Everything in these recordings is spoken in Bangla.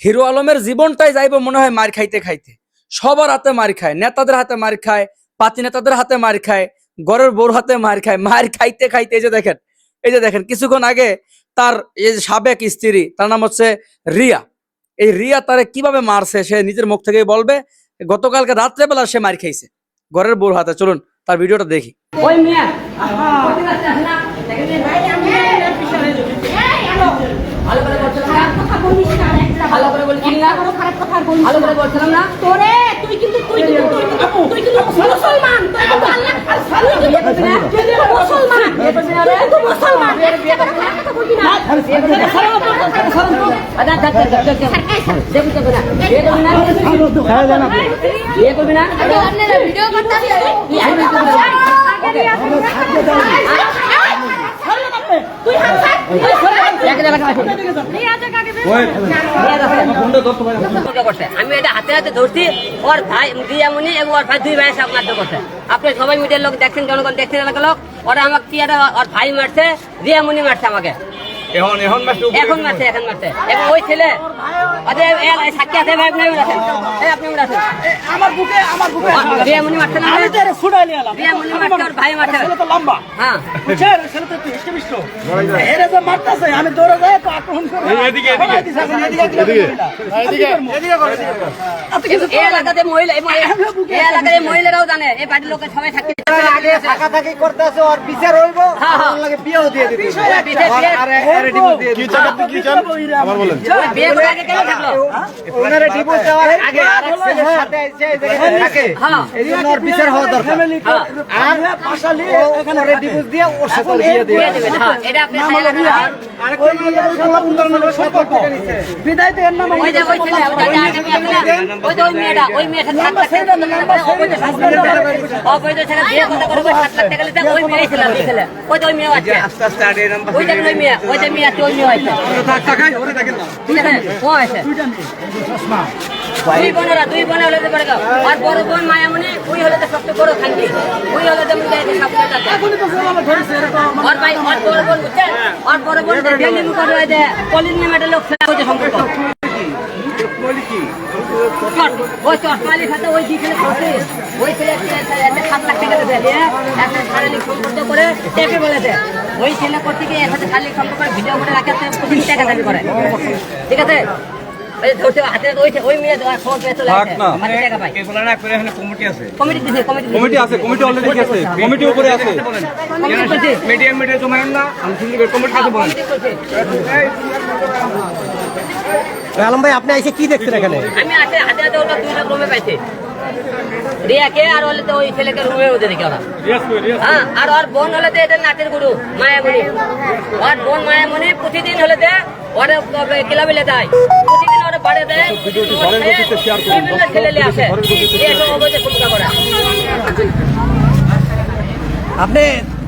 হিরো আলমের জীবনটাই যাইব মনে হয় মার খাইতে খাইতে। সবার হাতে মার খায় নেতাদের হাতে মার খায় পাতি নেতাদের হাতে মার খায় গড়ের বউর হাতে মার খায় মার খাইতে খাইতে এই যে দেখেন এই যে দেখেন কিছুক্ষণ আগে তার এই যে সাবেক স্ত্রী তার নাম হচ্ছে রিয়া। এই রিয়া তারে কীভাবে মারছে সে নিজের মুখ থেকেই বলবে? গতকালকে রাত্রেবেলা সে মার খাইছে। ঘরের বোর হাতে চলুন তার ভিডিওটা দেখি। ওই মিয়া ভালো করে বলছিলাম না ভালো করে বলছিলি না ভালো করে বলছিলাম না তোরে তুই কিন্তু তুই কিন্তু তুই কিন্তু তুই কিন্তু মুসলমান তুই কিন্তু আল্লাহ তুই কিন্তু মুসলমান তুই কিন্তু মুসলমান একটা কথা বলবি না আচ্ছা আচ্ছা আচ্ছা আচ্ছা ভিডিও করতে আমি এটা হাতে হাতে ধরছি ওর ভাই দিয়ামণি এবং ওর ভাই দুই ভাই সব মারতে করছে আপনি সবাই মিডিয়ার লোক দেখছেন জনগণ দেখছেন এলাকার লোক ওরা আমাকে কি ওর ভাই মারছে দিয়ামণি মারছে আমাকে এখন এখন মাসে এখন মারছে এখন মারছে এবং ওই ছেলে আরে এ সাক্ষী আছে ভাই আপনি আছেন এই আপনি আছেন আমার বুকে আমার বুকে। দিয়ামণি মারছে না আমি তো এর ফুটাই নিয়ে এলাম। মারছে ওর ভাই মারছে ছেলে তো লম্বা। হ্যাঁ। বুঝছেন? ছেলে তো একটু হিষ্টমিষ্ট এরে যে মারতাছে আমি দৌড়ে যাই তো আক্রমণ করে এদিকে, এদিকে। সবাই দিছে, এদিকে এদিকে এদিকে। করে আপনি কিছু এই এলাকাতে মহিলা এই এলাকাতে মহিলারাও জানে এই বাড়ির লোকের সবাই সাক্ষী আগে থাকা থাকি করতেছে আর বিচার হইব। বিচার হওয়া দরকার। আর পাশালি ও ওরে ডিভোর্স দিয়ে ওর সাথে বিয়ে দিয়ে দেবেন এটা আপনি বিদায় তো এর নাম ওই মেয়ে ওই করে মেয়ে ওই মেয়ে আছে আস্তে ওই ঠিক আছে ও আছে দুই বোনেরা দুই বোনে হলে তো পারে। আর বড় বোন মায়ামণি ওই হলে তো সবচেয়ে বড় ওই হলে তো সব কথা ভাই ওর বড় বোন বুঝছেন ওর বড় বোন ওই ছেলে করতে গিয়ে শারীরিক সম্পর্ক ভিডিও করে রাখে প্রতিদিন টাকা দাবি করে। ঠিক আছে? আলম ভাই আপনি এসে কি দেখছেন এখানে? দুইটা রুমে পাইছি। রিয়াকে আর হলে তো ওই ছেলেকে রুমে দেখে ওরা? হ্যাঁ আর ওর বোন হলে তো এদের নাচের গুরু মায়ামণি। ওর বোন মায়ামণি প্রতিদিন হলে তো ওরে ক্লাবে লে দেয় প্রতিদিন ওরে বাড়ে দেয়। ঘরের গতিতে share করুন। বিভিন্ন ছেলে নিয়ে আসে দিয়ে অবৈধ ভূমিকা করে। আপনি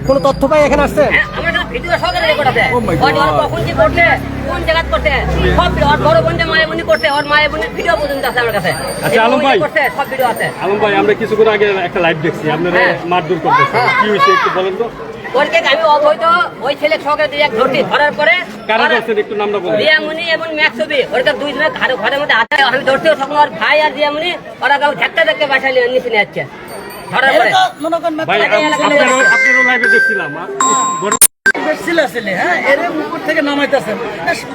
কোন তথ্য পাই এখানে আসছেন হ্যাঁ, আমার কাছে ভিডিও সহকারে রেকর্ড আছে। Oh ওর কখন কি করছে কোন জায়গা করছে সব ওর বড় বোন যে মায়ামণি করছে ওর মায়ামণির ভিডিও পর্যন্ত আছে আমার কাছে। আচ্ছা, আলম এবং ওই যে ভাই। করছে সব ভিডিও আছে। আলম ভাই আমরা কিছুক্ষণ আগে একটা লাইভ দেখছি। আপনারা হ্যাঁ। মারধর করতেছেন। হ্যাঁ। কি হয়েছে একটু বলেন তো। ওরকে আমি অবৈধ ওই ছেলে দিয়ে ধরার পরে কারা ওরা- একটু নামটা বলেন। রিয়ামণি এবং ম্যাক ওরকে দুই জনের ঘরের মধ্যে আমি ধরতে তখন ওর ভাই আর ওরা কেউ ধাক্কা ধাক্কা বাসায় নিয়ে নিচে নিয়ে যাচ্ছে। আপনারও লাইভে দেখছিলাম ছেলে ছেলে হ্যাঁ? এর উপর থেকে নামাইতেছেন।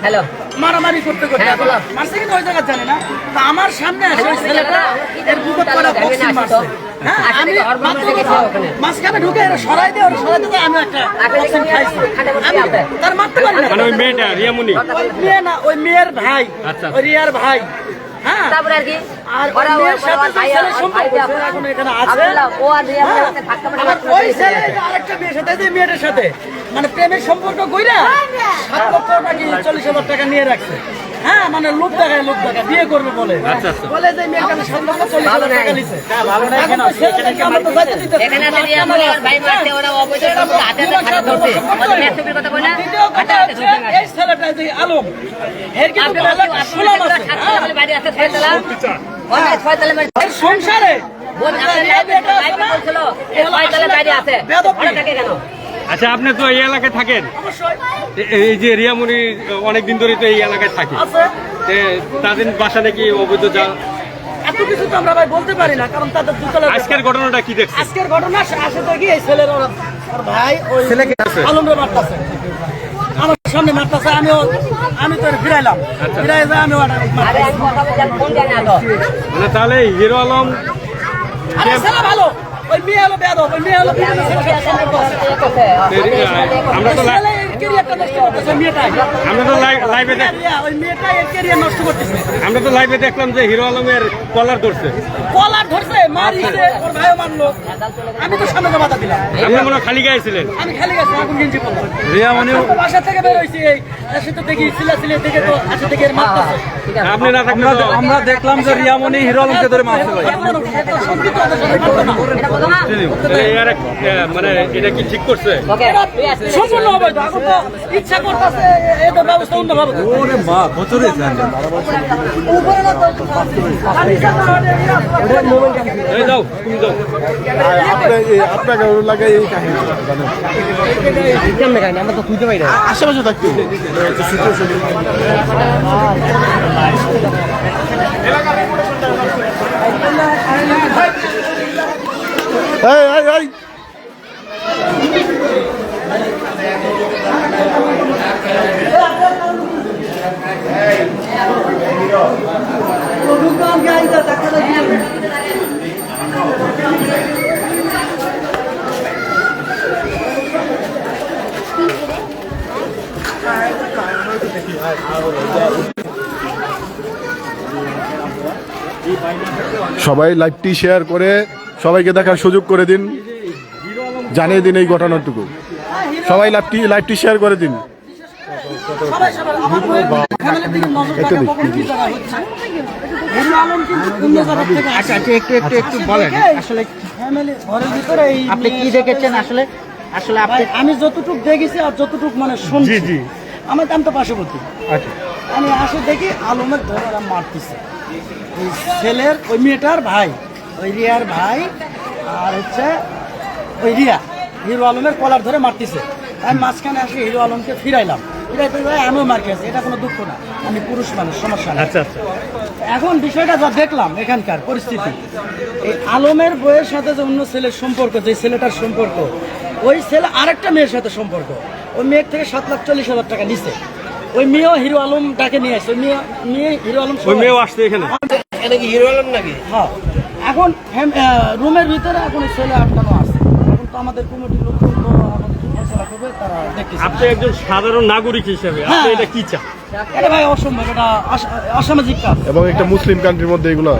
হ্যালো। মারামারি করতে করতে। হ্যাঁ, মারছে কিন্তু ওই জায়গা জানি না। তা আমার সামনে আসে ওই ছেলেটা এর বুকের পাড়া বক্সিং মারছে। হ্যাঁ আমি। মাঝখানে ঢুকে এরা সরাই দিয়ে ওরা সরাই দিয়ে আমি একটা বক্সিং খাইছি। আমি তার মারতে পারি না। মানে ওই মেয়েটা রিয়ামণি ওই মেয়ে না ওই মেয়ের ভাই আচ্ছা। ওই রিয়ার ভাই। হ্যাঁ? তারপরে আর কি? আর সাথে ওর যে ভাই ছেলের সম্পর্ক ভাই এখন এখানে আছে। ও আর রিয়ামণির হ্যাঁ। সাথে ধাক্কা মারে আবার ওই ছেলে আরেকটা মেয়ের সাথে যে মেয়েটার সাথে মানে প্রেমের সম্পর্ক কইরা সাত লক্ষ টাকা চল্লিশ হাজার টাকা নিয়ে রাখছে হ্যাঁ মানে লোক দেখায় লোক দেখায়। বিয়ে করবে বলে। আচ্ছা, আচ্ছা। বলে যে মেয়ের কাছে সাত লক্ষ চল্লিশ ভালো হাজার টাকা নাই। নিছে। এখন তো ছেলেটাকে আমরা তো যাইতে দিতেছি। এখানে আছে রিয়ামণি ভাই মারছে ওরা অবৈধ সম্পর্ক হাতে হাতে খারাপ ধরছে। ওদের ম্যাচ কথা কই না দ্বিতীয় কথা হচ্ছে, এই ছেলেটা যে আলম এর কিন্তু একটা আছে হ্যাঁ। সংসারে বোন আচ্ছা আপনি তো এই এলাকায় থাকেন? এই যে রিয়ামণি অনেকদিন ধরে তো এই এলাকায় থাকে। আছে। তাদের বাসা নাকি অবৈধ যা এত কিছু তো আমরা ভাই বলতে পারি না কারণ তাদের দুতলা আজকের ঘটনাটা কি দেখছেন? আজকের ঘটনা আসে দেখি এই ছেলের ভাই ওই ছেলেকে আলমরে মারতাছে। আমার সামনে মারতাছে আমিও আমি তো ফিরাইলাম। ফিরাই যায় আমি তো মানে তাহলে হিরো আলম আরে ছেলে ভালো। ওই মেয়ে হলো বেদ ওই মেয়ে হলো। আমরা তো। আমরা তো লাইভে। আমরা তো লাইভে দেখলাম যে হিরো আলমের কলার ধরছে কলার ধরছে, মারিছে, ওর ভাইও মারলো। আমি তো সামনে বাধা দিলাম। আপনি মনে খালি গায়ে ছিলেন? আমি খেলে গেছি এখন গেঞ্জি পরলাম রিয়া মানে বাসা থেকে বের হয়েছি এই। এসে তো দেখি সিলা সিলে দেখে তো আসে থেকে এর আপনি না থাকলে আমরা দেখলাম যে রিয়া রিয়ামণি হিরো আলমকে ধরে মারছে ভাই। মানে এটা কি ঠিক করছে? সম্পূর্ণ অবৈধ। এখন তো ইচ্ছা করতেছে এদের ব্যবস্থা অন্যভাবে করতে। ওরে মা বছরে উপরে না তো যাও তুমি যাও আপনাকে লাগে এই কাহিনী আশেপাশে থাকতে এই এই এই সবাই লাইভটি শেয়ার করে সবাইকে দেখার সুযোগ করে দিন। জানিয়ে দিন এই ঘটনাটুকু। সবাই লাইভটি লাইভটি শেয়ার করে দিন। আমার আচ্ছা একটু একটু একটু বলেন। আসলে আপনি কি দেখেছেন আসলে? আসলে আপনি আমি যতটুক দেখেছি আর যতটুক মানে শুনছি জি। আমি আমি তো পার্শ্ববর্তী। আচ্ছা। আমি আসে দেখি আলমের ধরে ওরা মারতেছে। ওই ছেলের ওই মেয়েটার ভাই ওই রিয়ার ভাই আর হচ্ছে ওই রিয়া হিরো আলমের কলার ধরে মারতেছে। আমি মাঝখানে আসে হিরো আলমকে ফিরাইলাম। ফিরাইতে আমিও মার খেয়েছি। এটা কোনো দুঃখ না। আমি পুরুষ মানুষ সমস্যা আচ্ছা আচ্ছা। এখন বিষয়টা যা দেখলাম এখানকার পরিস্থিতি এই আলমের বইয়ের সাথে যে অন্য ছেলের সম্পর্ক যে ছেলেটার সম্পর্ক ওই ছেলে আরেকটা মেয়ের সাথে সম্পর্ক। ওই মেয়ের থেকে সাত লাখ চল্লিশ হাজার টাকা নিছে। ওই মেয়েও হিরো আলমটাকে নিয়ে আসছে মেয়ে মেয়ে হিরো আলম ওই মেয়েও আসছে এখানে। হ্যাঁ। এখন রুমের ভিতরে এখন ছেলে আটকানো আছে। এখন তো আমাদের কমিটির লোক করবে তারা দেখতেছে। আপনি একজন সাধারণ নাগরিক হিসেবে আপনি হ্যাঁ। এটা কি চান? এটা ভাই অসম্ভব এটা অসামাজিক কাজ। এবং একটা মুসলিম কান্ট্রির মধ্যে এগুলো।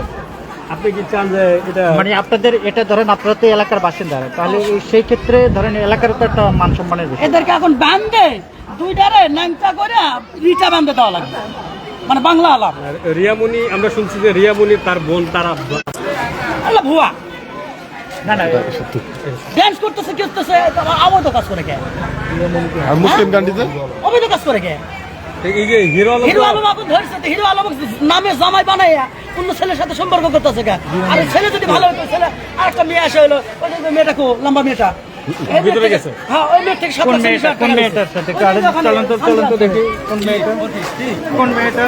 আপনি কি চান যে এটা মানে আপনাদের এটা ধরেন আপনারা তো এলাকার বাসিন্দা তাহলে সেই ক্ষেত্রে ধরেন এলাকার তো একটা মান সম্মানের বিষয়। এদেরকে এখন বান্ধে দুইটারে ন্যাংটা করে রিটা বান্ধে দেওয়া লাগবে। মানে বাংলা আলাপ। রিয়ামণি আমরা শুনছি যে রিয়ামণি তার বোন তারা ভুয়া। না না ড্যান্স করতেছে করতেছে অবৈধ কাজ করে কে? আর মুসলিম কান্ট্রিতে অবৈধ কাজ করে কে? এই যে হিরো আলম হিরো আলম আপনি ধরছে হিরো আলম নামে জামাই বানাইয়া অন্য ছেলের সাথে সম্পর্ক করতেছে কে? আর ছেলে যদি ভালো হতো ছেলে আর একটা মেয়ে আসে হলো ওই মেয়েটা কো লম্বা মেয়েটা। ভিতরে গেছে? হ্যাঁ ওই মেয়ে থেকে সাত কোন মেয়েটা? কোন মেয়েটার সাথে ওই যে ওখানে চলন্ত চলন্ত দেখি। কোন মেয়েটা? কোন মেয়েটা?